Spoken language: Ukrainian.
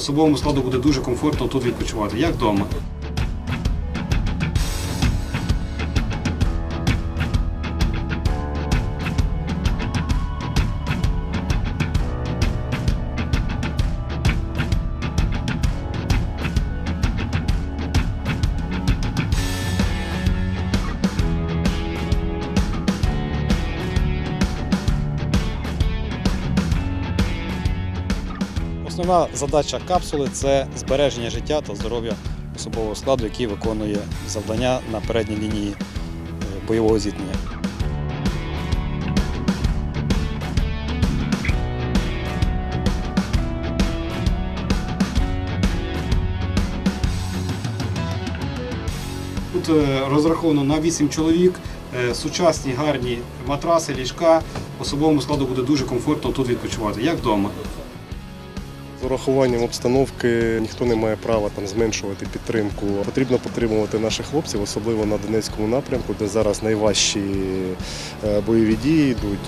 Особовому складу буде дуже комфортно тут відпочивати, як вдома. Основна задача капсули це збереження життя та здоров'я особового складу, який виконує завдання на передній лінії е, бойового зіткнення. Тут е, розраховано на 8 чоловік, е, сучасні гарні матраси, ліжка. Особовому складу буде дуже комфортно тут відпочивати, як вдома. З урахуванням обстановки ніхто не має права там зменшувати підтримку. Потрібно підтримувати наших хлопців, особливо на Донецькому напрямку, де зараз найважчі е, бойові дії йдуть.